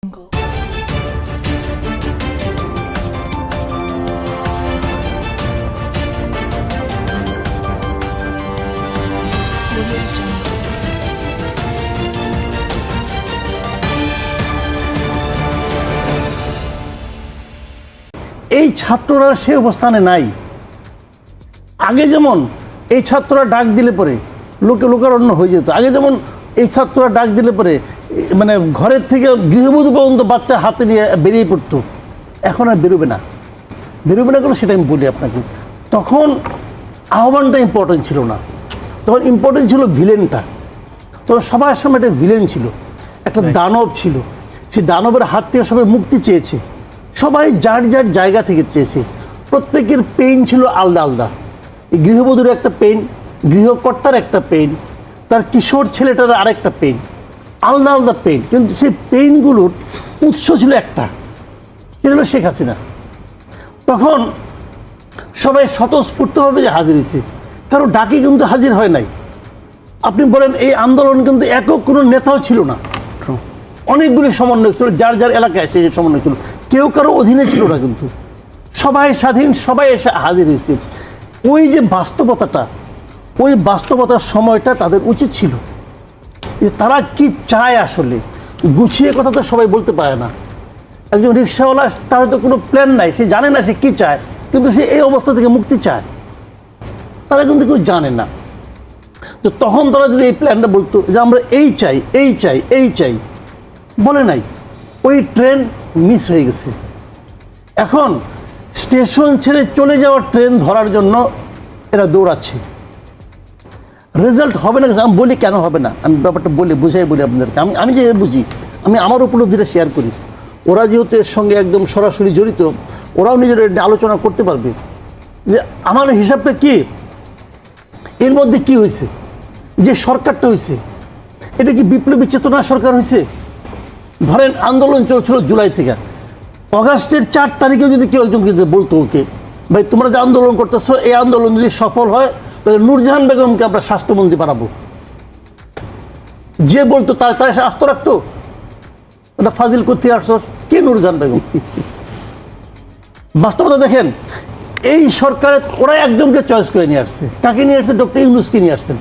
এই ছাত্ররা সে অবস্থানে নাই। আগে যেমন এই ছাত্ররা ডাক দিলে পরে লোকে লোকারণ্য হয়ে যেত, আগে যেমন এই ছাত্ররা ডাক দিলে পরে মানে ঘরের থেকে গৃহবধূ পর্যন্ত বাচ্চা হাতে নিয়ে বেরিয়ে পড়তো। এখন আর বেরোবে না। বেরোবে না কেন সেটা আমি বলি আপনাকে। তখন আহ্বানটা ইম্পর্টেন্ট ছিল না। তখন ইম্পর্টেন্ট ছিল ভিলেনটা তখন সবার সামনে একটা ভিলেন ছিল। একটা দানব ছিল। সেই দানবের হাত থেকে সবাই মুক্তি চেয়েছে। সবাই যার যার জায়গা থেকে চেয়েছে। প্রত্যেকের পেইন ছিল আলাদা আলাদা। এই গৃহবধূর একটা পেইন গৃহকর্তার একটা পেইন তার কিশোর ছেলেটার আরেকটা পেইন আলাদা আলাদা পেইন কিন্তু সেই পেইনগুলোর উৎস ছিল একটা সেটা হলো শেখ হাসিনা। তখন সবাই স্বতঃস্ফূর্তভাবে যে হাজির হয়েছে কারও ডাকে কিন্তু হাজির হয় নাই। আপনি বলেন এই আন্দোলন কিন্তু একক কোনো নেতাও ছিল না। অনেকগুলি সমন্বয় ছিল যার যার এলাকায় যে সমন্বয় ছিল কেউ কারও অধীনে ছিল না কিন্তু। সবাই স্বাধীন সবাই এসে হাজির হয়েছে। ওই যে বাস্তবতাটা ওই বাস্তবতার সময়টা তাদের উচিত ছিল। যে তারা কি চায় আসলে? গুছিয়ে কথা তো সবাই বলতে পারে না। একজন রিক্সাওয়ালা, তার হয়তো কোনো প্ল্যান নাই, সে জানে না সে কী চায়, কিন্তু সে এই অবস্থা থেকে মুক্তি চায়। তারা কিন্তু কেউ জানে না। তো তখন তারা যদি এই প্ল্যানটা বলতো যে আমরা এই চাই এই চাই এই চাই, বলে নাই। ওই ট্রেন মিস হয়ে গেছে। এখন স্টেশন ছেড়ে চলে যাওয়ার ট্রেন ধরার জন্য এরা দৌড়াচ্ছে। রেজাল্ট হবে না, আমি বলি কেন হবে না? আমি ব্যাপারটা বলি, বুঝাই বলি আপনাদেরকে। আমি আমি যে বুঝি, আমি আমার উপলব্ধিটা শেয়ার করি। ওরা যেহেতু এর সঙ্গে একদম সরাসরি জড়িত, ওরাও নিজের আলোচনা করতে পারবে। যে আমার হিসাবটা কি? এর মধ্যে কি হয়েছে? যে সরকারটা হয়েছে, এটা কি বিপ্লবী চেতনার সরকার হয়েছে? ধরেন, আন্দোলন চলছিল জুলাই থেকে। অগাস্টের চার তারিখে যদি কেউ একজন বলতো ওকে, ভাই, তোমরা যে আন্দোলন করতেছো, এই আন্দোলন যদি সফল হয় তাহলে নূরজাহান বেগমকে আমরা স্বাস্থ্যমন্ত্রী বানাবো। যে বলতো তার তার আস্ত রাখতো। ওটা ফাজিল করতে আসছো কে নূরজাহান বেগম? বাস্তবতা দেখেন, এই সরকারের ওরা একজনকে চয়েস করে নিয়ে আসছে। কাকে নিয়ে আসছে? ডক্টর ইউনুসকে নিয়ে আসছেন।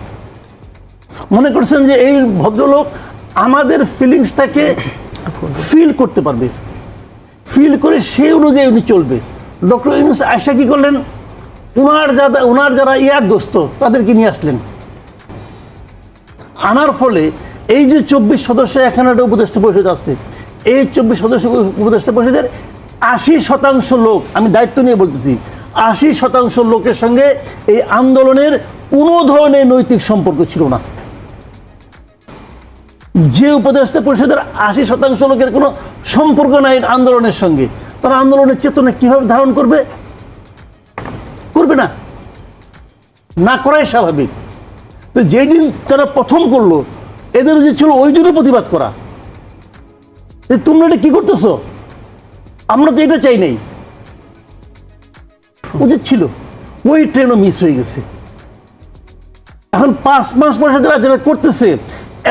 মনে করছেন যে এই ভদ্রলোক আমাদের ফিলিংসটাকে ফিল করতে পারবে। ফিল করে সেই অনুযায়ী উনি চলবে। ডক্টর ইউনুস আয়সা কি করলেন? ওনার যারা ওনার যারা ইয়ার দোস্ত, তাদেরকে নিয়ে আসলেন। আনার ফলে এই যে চব্বিশ সদস্য এখানে একটা উপদেষ্টা পরিষদ আছে, এই চব্বিশ সদস্য উপদেষ্টা পরিষদের আশি শতাংশ লোক, আমি দায়িত্ব নিয়ে বলতেছি, আশি শতাংশ লোকের সঙ্গে এই আন্দোলনের কোনো ধরনের নৈতিক সম্পর্ক ছিল না। যে উপদেষ্টা পরিষদের আশি শতাংশ লোকের কোনো সম্পর্ক নাই আন্দোলনের সঙ্গে, তারা আন্দোলনের চেতনা কীভাবে ধারণ করবে? করবে না। না করাই স্বাভাবিক। তো যেই দিন তারা প্রথম করল, এদের যে ছিল ওই জন্য প্রতিবাদ করা। যে তোমরা এটা কি করতেছো? আমরা তো এটা চাই নাই। উচিত ছিল, ওই ট্রেনও মিস হয়ে গেছে। এখন পাঁচ মাস পরে যারা যারা করতেছে।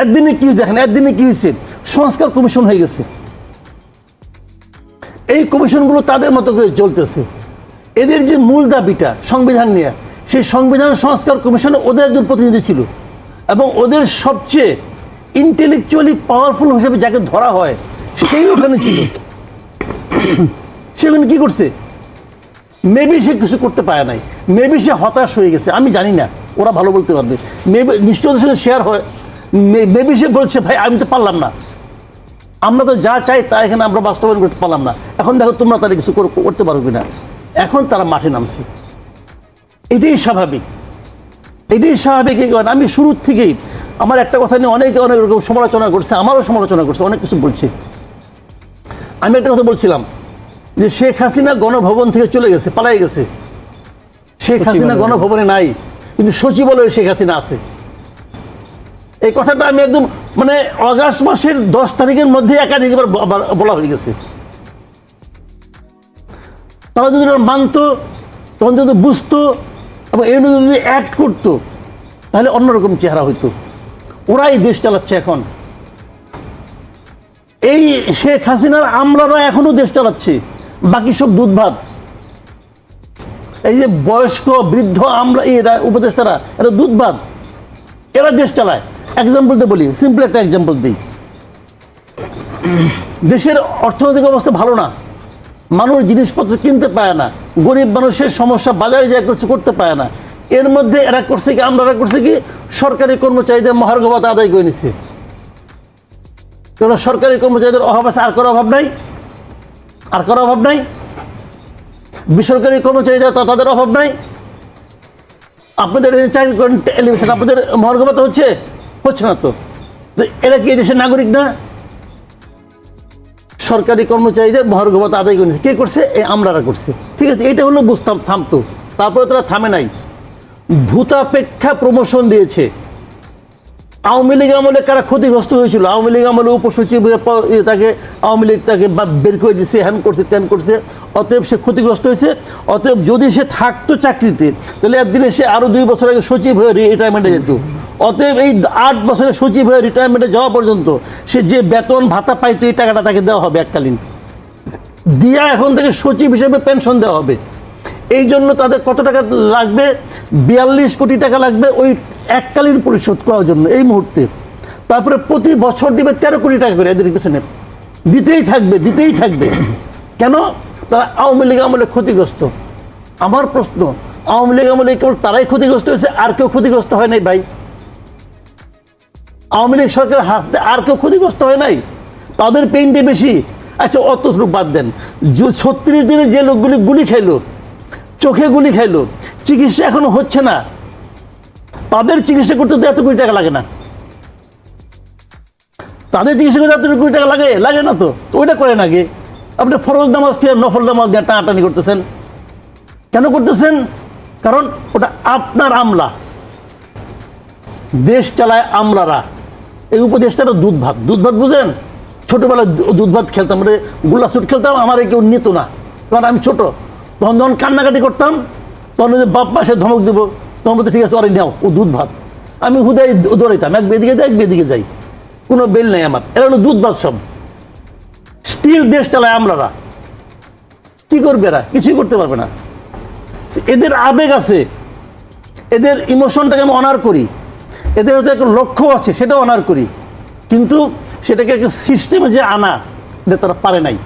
একদিনে কি দেখেন, একদিনে কি হয়েছে? সংস্কার কমিশন হয়ে গেছে। এই কমিশনগুলো তাদের মতো করে চলতেছে। এদের যে মূল দাবিটা সংবিধান নিয়ে, সেই সংবিধান সংস্কার কমিশনে ওদের একজন প্রতিনিধি ছিল। এবং ওদের সবচেয়ে ইন্টেলেকচুয়ালি পাওয়ারফুল হিসেবে যাকে ধরা হয়, সেই ওখানে ছিল। সে কি করছে? মেবি সে কিছু করতে পারে নাই। মেবি সে হতাশ হয়ে গেছে। আমি জানি না। ওরা ভালো বলতে পারবে। মেবি নিশ্চয় ওদের সঙ্গে শেয়ার হয়। মেবি সে বলছে, ভাই, আমি তো পারলাম না। আমরা তো যা চাই, তা এখানে আমরা বাস্তবায়ন করতে পারলাম না। এখন দেখো তোমরা তারা কিছু করতে পারবে না। এখন তারা মাঠে নামছে। এটাই স্বাভাবিক। এটাই স্বাভাবিক এই আমি শুরুর থেকেই আমার একটা কথা নিয়ে অনেকে অনেক রকম সমালোচনা করছে আমারও সমালোচনা করছে অনেক কিছু বলছে। আমি একটা কথা বলছিলাম যে শেখ হাসিনা গণভবন থেকে চলে গেছে পালাই গেছে। শেখ হাসিনা গণভবনে নাই কিন্তু সচিবালয়ে শেখ হাসিনা আছে। এই কথাটা আমি একদম মানে অগাস্ট মাসের দশ তারিখের মধ্যে একাধিকবার বলা হয়ে গেছে। তারা যদি মানতো, তখন যদি বুঝতো এবং অনুযায়ী যদি অ্যাড করতো, তাহলে অন্যরকম চেহারা হইতো। ওরাই দেশ চালাচ্ছে এখন। এই শেখ হাসিনার আমলারা এখনও দেশ চালাচ্ছে, বাকি সব দুধ ভাত এই যে বয়স্ক, বৃদ্ধ আমরা এরা উপদেষ্টারা, এরা দুধ ভাত এরা দেশ চালায়। এক্সাম্পল দিয়ে বলি সিম্পল একটা এক্সাম্পল দিই। দেশের অর্থনৈতিক অবস্থা ভালো না। মানুষ জিনিসপত্র কিনতে পায় না, গরিব মানুষের সমস্যা বাজারে যা কিছু করতে পায় না। এর মধ্যে এরা করছে কি আমরা এরা করছে কি, সরকারি কর্মচারীদের মহার্ঘবত আদায় করে নিছে। কারণ সরকারি কর্মচারীদের অভাব আছে, আর কোনো অভাব নাই। আর কোনো অভাব নাই। বেসরকারি কর্মচারী যারা তা- তাদের অভাব নাই। আপনাদের চাকরি করেন টেলিভিশন আপনাদের মহার্ঘবত হচ্ছে হচ্ছে না তো এরা কি দেশের নাগরিক না? সরকারি কর্মচারীদের মহার্ঘবত আদায় করে কে করছে? এই আমলারা করছে। ঠিক আছে এটা হলো বুঝতাম, থামতো। তারপরে তারা থামে নাই। ভূতাপেক্ষা প্রমোশন দিয়েছে। আওয়ামী লীগ আমলে কারা ক্ষতিগ্রস্ত হয়েছিল? আওয়ামী লীগ আমলে উপসচিব ইয়ে তাকে, আওয়ামী লীগ তাকে বের করে দিচ্ছে হ্যান করছে ত্যান করছে। অতএব সে ক্ষতিগ্রস্ত হয়েছে। অতএব যদি সে থাকতো চাকরিতে, তাহলে একদিনে সে আরও দুই বছর আগে সচিব হয়ে রিটায়ারমেন্টে যেত। অতএব এই আট বছরের সচিব হয়ে রিটায়ারমেন্টে যাওয়া পর্যন্ত সে যে বেতন ভাতা পাইতো এই টাকাটা তাকে দেওয়া হবে এককালীন। দিয়া এখন থেকে সচিব হিসেবে পেনশন দেওয়া হবে। এই জন্য তাদের কত টাকা লাগবে? বিয়াল্লিশ কোটি টাকা লাগবে ওই এককালীন পরিশোধ করার জন্য এই মুহূর্তে। তারপরে প্রতি বছর দিবে তেরো কোটি টাকা করে এদের পিছনে। দিতেই থাকবে দিতেই থাকবে। কেন? তারা আওয়ামী লীগ আমলে ক্ষতিগ্রস্ত। আমার প্রশ্ন, আওয়ামী লীগ আমলে কেবল তারাই ক্ষতিগ্রস্ত হয়েছে? আর কেউ ক্ষতিগ্রস্ত হয় নাই ভাই? আওয়ামী লীগ সরকার হাতে আর কেউ ক্ষতিগ্রস্ত হয় নাই? তাদের পেইনটে বেশি। আচ্ছা অত রূপ বাদ দেন। ছত্রিশ দিনে যে লোকগুলি গুলি খাইলো, চোখে গুলি খাইলো, চিকিৎসা এখনও হচ্ছে না। তাদের চিকিৎসা করতে তো এত কোটি টাকা লাগে না। তাদের চিকিৎসা করতে এত কোটি টাকা লাগে? লাগে না তো ওইটা করেন আগে। আপনি ফরজ নামাজ দিয়ে, নফল নামাজ দিয়ে টানাটানি করতেছেন। কেন করতেছেন? কারণ ওটা আপনার আমলা। দেশ চালায় আমলারা। এই উপদেশটারও দুধ ভাত দুধ ভাত বুঝেন ছোটোবেলায় দুধ ভাত খেলতাম মানে গোল্লা সুট খেলতাম, আমার কেউ নিত না। কারণ আমি ছোট। তখন যখন কান্নাকাটি করতাম, তখন বাপ মাসে ধমক দেবো, তখন বলতে, ঠিক আছে অরে নাও, ও দুধ ভাত আমি হুদাই দৌড়াইতাম, এক বেদিকে যাই, এক বেদিকে যাই। কোনো বেল নেই আমার। এরা হলো দুধ ভাত সব। স্টিল দেশ চালায় আমলারা কি করবে এরা? কিছুই করতে পারবে না। এদের আবেগ আছে। এদের ইমোশনটাকে আমি অনার করি। এদের হয়তো একটা লক্ষ্য আছে সেটাও অনার করি। কিন্তু সেটাকে একটা সিস্টেমে যে আনা, এটা তারা পারে নাই।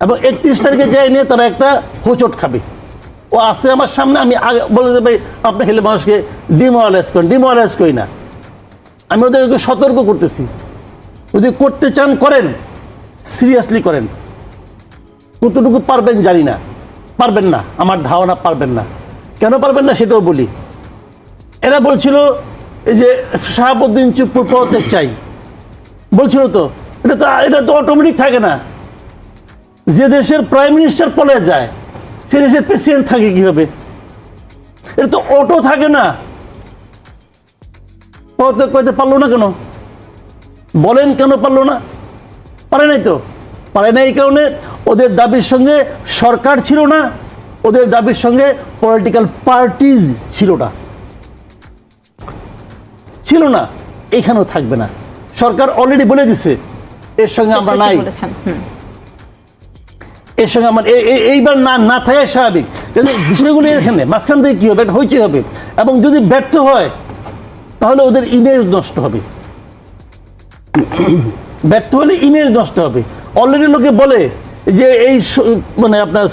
এবং একত্রিশ তারিখে যাই নিয়ে তারা একটা হোচট খাবে। ও আসে আমার সামনে, আমি আগে বলে যে, ভাই, আপনি খেলে মানুষকে ডিমোরালাইজ করেন ডিমোরালাইজ করি না। আমি ওদেরকে সতর্ক করতেছি। যদি করতে চান, করেন। সিরিয়াসলি করেন। কতটুকু পারবেন জানি না। পারবেন না, আমার ধারণা পারবেন না। কেন পারবেন না সেটাও বলি। এরা বলছিল এই যে শাহাবুদ্দিন চুপ্পুর পদত্যাগ চাই। বলছিল তো, এটা তো এটা তো অটোমেটিক থাকে না। যে দেশের প্রাইম মিনিস্টার পলে যায়, সে দেশের প্রেসিডেন্ট থাকে কীভাবে? এটা তো অটো থাকে না। পদত্যাগ করতে পারল না কেন? বলেন কেন পারল না? পারে নাই তো। পারে নাই এই কারণে ওদের দাবির সঙ্গে সরকার ছিল না, ওদের দাবির সঙ্গে পলিটিক্যাল পার্টিজ ছিল না। ছিল না এখানেও থাকবে না। সরকার অলরেডি বলে দিছে এর সঙ্গে আমরা নাই। এর সঙ্গে আমার এইবার না না থাকাই স্বাভাবিক। কিন্তু বিষয়গুলো এখানে মাঝখান থেকে কী হবে? একটা হইচই হবে। এবং যদি ব্যর্থ হয় তাহলে ওদের ইমেজ নষ্ট হবে। ব্যর্থ হলে ইমেজ নষ্ট হবে। অলরেডি লোকে বলে যে এই মানে আপনার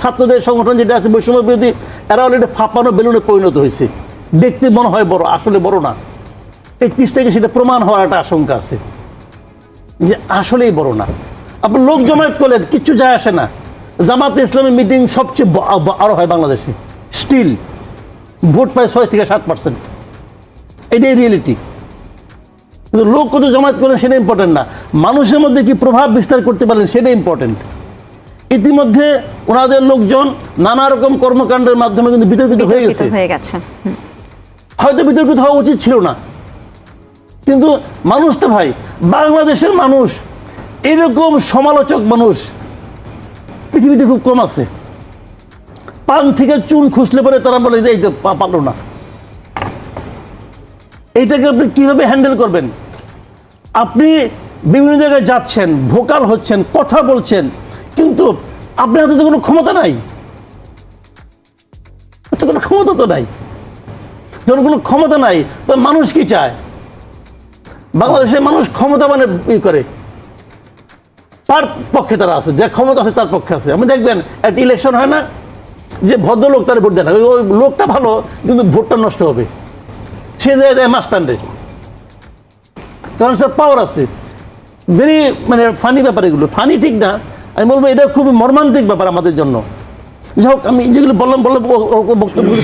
ছাত্রদের সংগঠন যেটা আছে বৈষম্য বিরোধী এরা অলরেডি ফাঁপানো বেলুনে পরিণত হয়েছে। দেখতে মনে হয় বড় আসলে বড় না। একত্রিশ থেকে সেটা প্রমাণ হওয়ার একটা আশঙ্কা আছে। যে আসলেই বড় না। আপনি লোক জমায়েত করলেন কিচ্ছু যায় আসে না। জামাতে ইসলামী মিটিং সবচেয়ে ব- হয় বাংলাদেশে। স্টিল ভোট পায় ছয় থেকে সাত পার্সেন্ট এটাই রিয়েলিটি কিন্তু লোক কত জমায়েত করেন সেটা ইম্পর্টেন্ট না। মানুষের মধ্যে কি প্রভাব বিস্তার করতে পারেন সেটা ইম্পর্টেন্ট ইতিমধ্যে ওনাদের লোকজন নানা রকম কর্মকাণ্ডের মাধ্যমে কিন্তু বিতর্কিত হয়ে গেছে। হয়ে গেছে। হয়তো বিতর্কিত হওয়া উচিত ছিল না। কিন্তু মানুষ তো ভাই, বাংলাদেশের মানুষ, এরকম সমালোচক মানুষ পৃথিবীতে খুব কম আছে। পান থেকে চুন খুঁজলে পরে তারা বলে যে এই তো পারল না। এইটাকে আপনি কীভাবে হ্যান্ডেল করবেন? আপনি বিভিন্ন জায়গায় যাচ্ছেন ভোকাল হচ্ছেন, কথা বলছেন, কিন্তু আপনার হাতে তো কোনো ক্ষমতা নাই। তো কোনো ক্ষমতা তো নাই। যখন কোনো ক্ষমতা নাই তো মানুষ কি চায়? বাংলাদেশের মানুষ ক্ষমতা মানে ই করে। তার পক্ষে তারা আছে, যে ক্ষমতা আছে তার পক্ষে আছে। আপনি দেখবেন, একটা ইলেকশন হয় না, যে ভদ্রলোক তার ভোট দেয় না। ওই- লোকটা ভালো, কিন্তু ভোটটা নষ্ট হবে। সে যায় দেয় মাস্তানরে কারণ স্যার পাওয়ার আছে। ভেরি মানে ফানি ব্যাপার এগুলো। ফানি ঠিক না। আমি বলব, এটা খুবই মর্মান্তিক ব্যাপার আমাদের জন্য। যাই হোক, আমি যেগুলো বললাম বললাম বক্তব্যগুলো